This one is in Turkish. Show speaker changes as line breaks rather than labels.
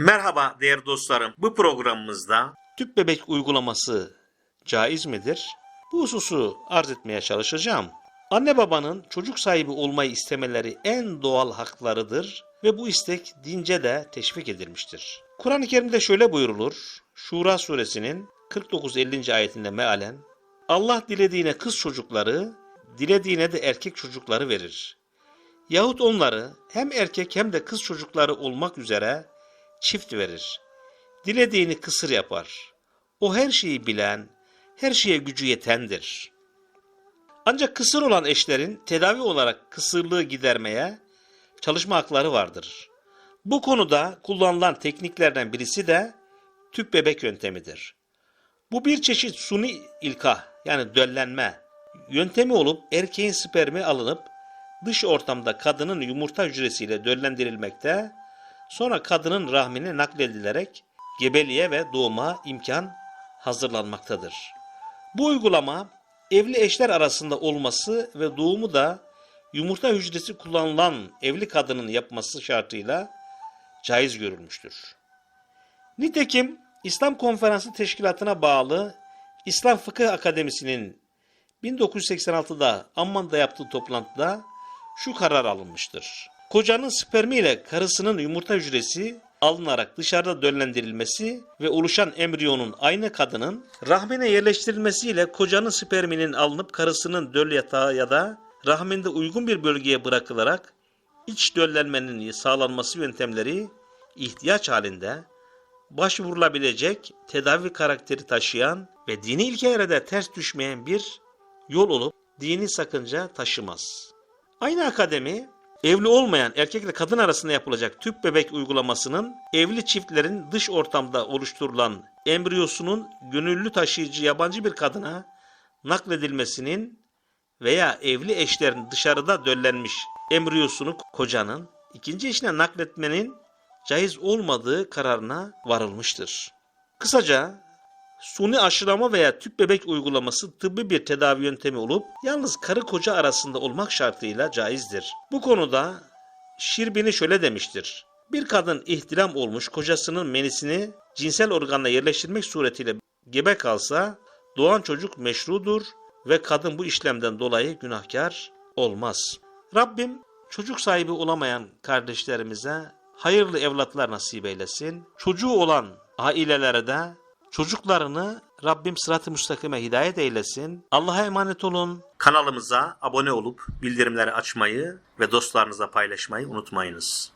Merhaba değerli dostlarım. Bu programımızda tüp bebek uygulaması caiz midir? Bu hususu arz etmeye çalışacağım. Anne babanın çocuk sahibi olmayı istemeleri en doğal haklarıdır ve bu istek dince de teşvik edilmiştir. Kur'an-ı Kerim'de şöyle buyurulur. Şura suresinin 49-50. ayetinde mealen Allah dilediğine kız çocukları, dilediğine de erkek çocukları verir. Yahut onları hem erkek hem de kız çocukları olmak üzere çift verir. Dilediğini kısır yapar. O her şeyi bilen, her şeye gücü yetendir. Ancak kısır olan eşlerin tedavi olarak kısırlığı gidermeye çalışma hakları vardır. Bu konuda kullanılan tekniklerden birisi de tüp bebek yöntemidir. Bu bir çeşit suni ilkah yani döllenme yöntemi olup erkeğin spermi alınıp dış ortamda kadının yumurta hücresiyle döllendirilmekte, sonra kadının rahmine nakledilerek gebeliğe ve doğuma imkan hazırlanmaktadır. Bu uygulama evli eşler arasında olması ve doğumu da yumurta hücresi kullanılan evli kadının yapması şartıyla caiz görülmüştür. Nitekim İslam Konferansı Teşkilatı'na bağlı İslam Fıkıh Akademisi'nin 1986'da Amman'da yaptığı toplantıda şu karar alınmıştır. Kocanın spermiyle karısının yumurta hücresi alınarak dışarıda döllendirilmesi ve oluşan embriyonun aynı kadının rahmine yerleştirilmesiyle kocanın sperminin alınıp karısının döl yatağı ya da rahminde uygun bir bölgeye bırakılarak iç döllenmenin sağlanması yöntemleri ihtiyaç halinde başvurulabilecek tedavi karakteri taşıyan ve dini ilkelere de ters düşmeyen bir yol olup dini sakınca taşımaz. Aynı akademi evli olmayan erkekle kadın arasında yapılacak tüp bebek uygulamasının evli çiftlerin dış ortamda oluşturulan embriyosunun gönüllü taşıyıcı yabancı bir kadına nakledilmesinin veya evli eşlerin dışarıda döllenmiş embriyosunu kocanın ikinci eşine nakletmenin caiz olmadığı kararına varılmıştır. Kısaca suni aşılama veya tüp bebek uygulaması tıbbi bir tedavi yöntemi olup yalnız karı koca arasında olmak şartıyla caizdir. Bu konuda Şirbini şöyle demiştir. Bir kadın ihtilam olmuş kocasının menisini cinsel organla yerleştirmek suretiyle gebe kalsa doğan çocuk meşrudur ve kadın bu işlemden dolayı günahkar olmaz. Rabbim çocuk sahibi olamayan kardeşlerimize hayırlı evlatlar nasip eylesin. Çocuğu olan ailelere de çocuklarını Rabbim sırat-ı müstakime hidayet eylesin. Allah'a emanet olun. Kanalımıza abone olup bildirimleri açmayı ve dostlarınızla paylaşmayı unutmayınız.